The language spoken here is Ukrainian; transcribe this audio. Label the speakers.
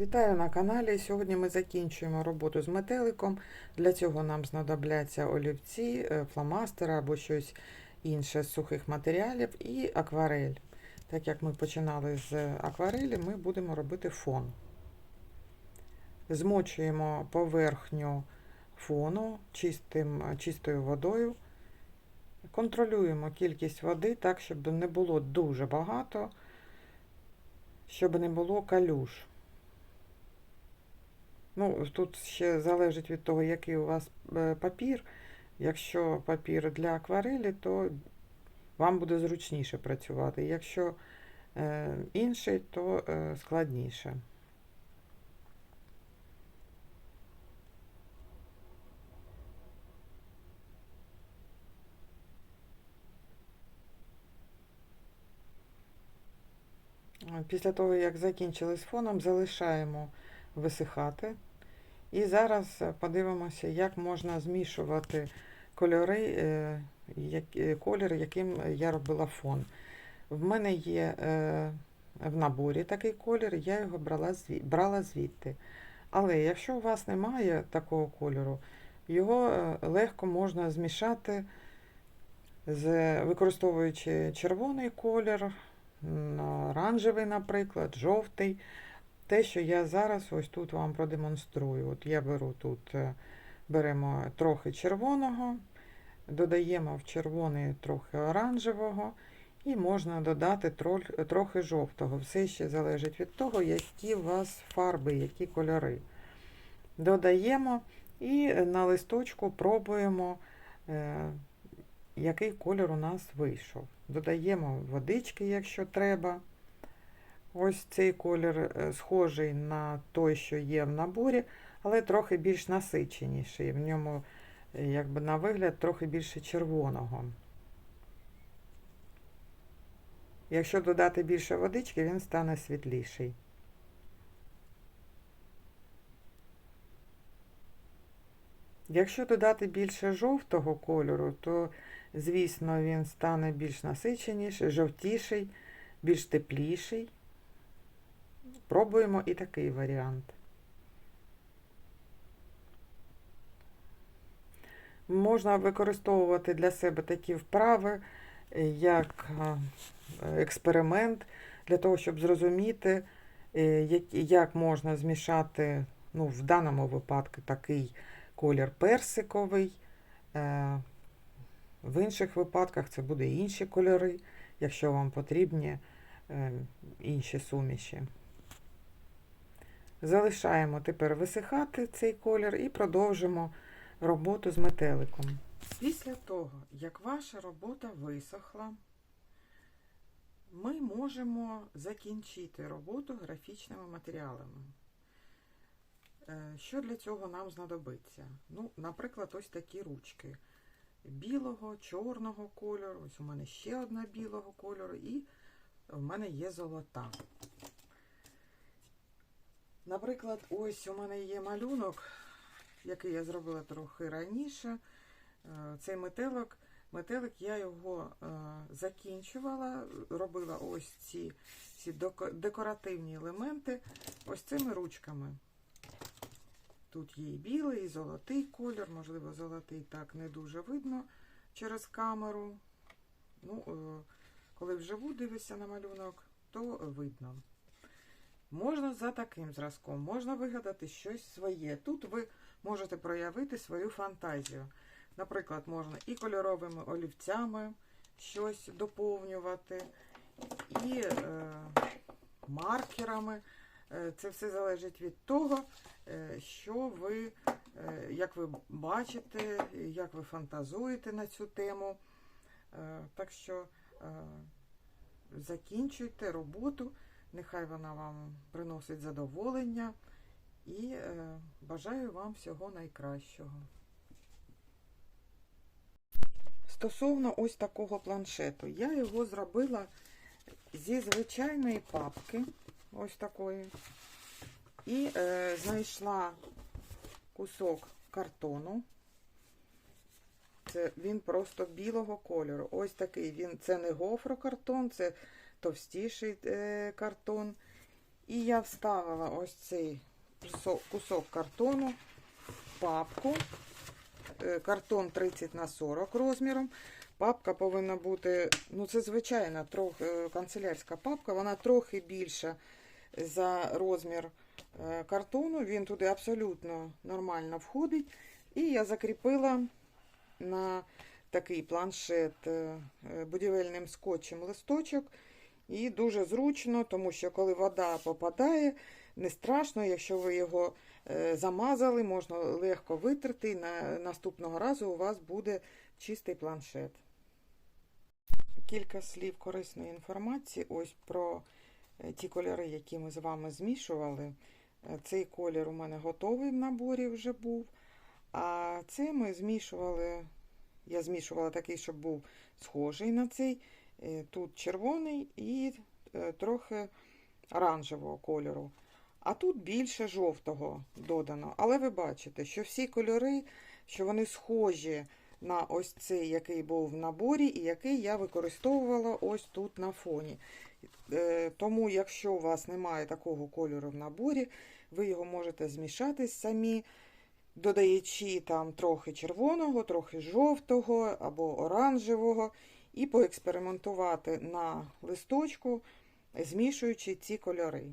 Speaker 1: Вітаю на каналі. Сьогодні ми закінчуємо роботу з метеликом. Для цього нам знадобляться олівці, е, фломастери або щось інше з сухих матеріалів і акварель. Так як ми починали з акварелі, ми будемо робити фон. Змочуємо поверхню фону чистим, чистою водою. Контролюємо кількість води так, щоб не було дуже багато, щоб не було калюж. Ну, тут ще залежить від того, який у вас е, папір. Якщо папір для акварелі, то вам буде зручніше працювати. Якщо е, інший, то е, складніше. Після того, як закінчили з фоном, залишаємо висихати. І зараз е, подивимося, як можна змішувати кольори, е, колір, яким я робила фон. В мене є е, в наборі такий колір, я його брала, брала звідти. Але якщо у вас немає такого кольору, його е, легко можна змішати, з, використовуючи червоний колір, оранжевий, наприклад, жовтий. Те, що я зараз ось тут вам продемонструю. От я беру тут, е, беремо трохи червоного, додаємо в червоний трохи оранжевого, і можна додати трохи жовтого. Все ще залежить від того, які у вас фарби, які кольори. Додаємо і на листочку пробуємо, е, який колір у нас вийшов. Додаємо водички, якщо треба. Ось цей колір е, схожий на той, що є в наборі, але трохи більш насиченіший. В ньому, е, якби на вигляд, трохи більше червоного. Якщо додати більше водички, він стане світліший. Якщо додати більше жовтого кольору, то, звісно, він стане більш насиченіший, жовтіший, більш тепліший. Пробуємо і такий варіант. Можна використовувати для себе такі вправи, як е, експеримент, для того, щоб зрозуміти, е, як- можна змішати, ну, в даному випадку такий колір персиковий. е, В інших випадках це буде інші кольори, якщо вам потрібні інші суміші. Залишаємо тепер висихати цей колір і продовжимо роботу з метеликом. Після того, як ваша робота висохла, ми можемо закінчити роботу графічними матеріалами. Е, Що для цього нам знадобиться? Ну, наприклад, ось такі ручки білого, чорного кольору. Ось у мене ще одна білого кольору, і в мене є золота. Наприклад, ось у мене є малюнок, який я зробила трохи раніше. Е, Цей метелик, метелик я його е, закінчувала, робила ось ці, ці декоративні елементи ось цими ручками. Тут є і білий, і золотий колір, можливо, золотий так не дуже видно через камеру. Ну, е, коли вживу дивишся на малюнок, то видно. Можна за таким зразком, можна вигадати щось своє. Тут ви можете проявити свою фантазію. Наприклад, можна і кольоровими олівцями щось доповнювати, і е, маркерами. Е, Це все залежить від того, е, що ви, е, як ви бачите, як ви фантазуєте на цю тему. Так що закінчуйте роботу. Нехай вона вам приносить задоволення і е, бажаю вам всього найкращого. Стосовно ось такого планшету, я його зробила зі звичайної папки, ось такої, і е, знайшла кусок картону. Це він просто білого кольору. Ось такий він. Це не гофрокартон, це товстіший е, картон. І я вставила ось цей кусок, картону в папку. Е, Картон 30 на 40 розміром. Папка повинна бути, ну це звичайна трохи е, канцелярська папка, вона трохи більша за розмір картону. Він туди абсолютно нормально входить. І я закріпила на такий планшет будівельним скотчем листочок. І дуже зручно, тому що коли вода попадає, не страшно, якщо ви його е, замазали, можна легко витерти. і На наступного разу у вас буде чистий планшет. Кілька слів корисної інформації ось про е, ті кольори, які ми з вами змішували. Е, Цей колір у мене готовий в наборі вже був. А це ми змішували. Я змішувала такий, щоб був схожий на цей. Е, Тут червоний і е, трохи оранжевого кольору. А тут більше жовтого додано. Але ви бачите, що всі кольори, що вони схожі на ось цей, який був в наборі, і який я використовувала ось тут на фоні. Е, Тому, якщо у вас немає такого кольору в наборі, ви його можете змішати самі, додаючи там трохи червоного, трохи жовтого або оранжевого, і поекспериментувати на листочку, змішуючи ці кольори.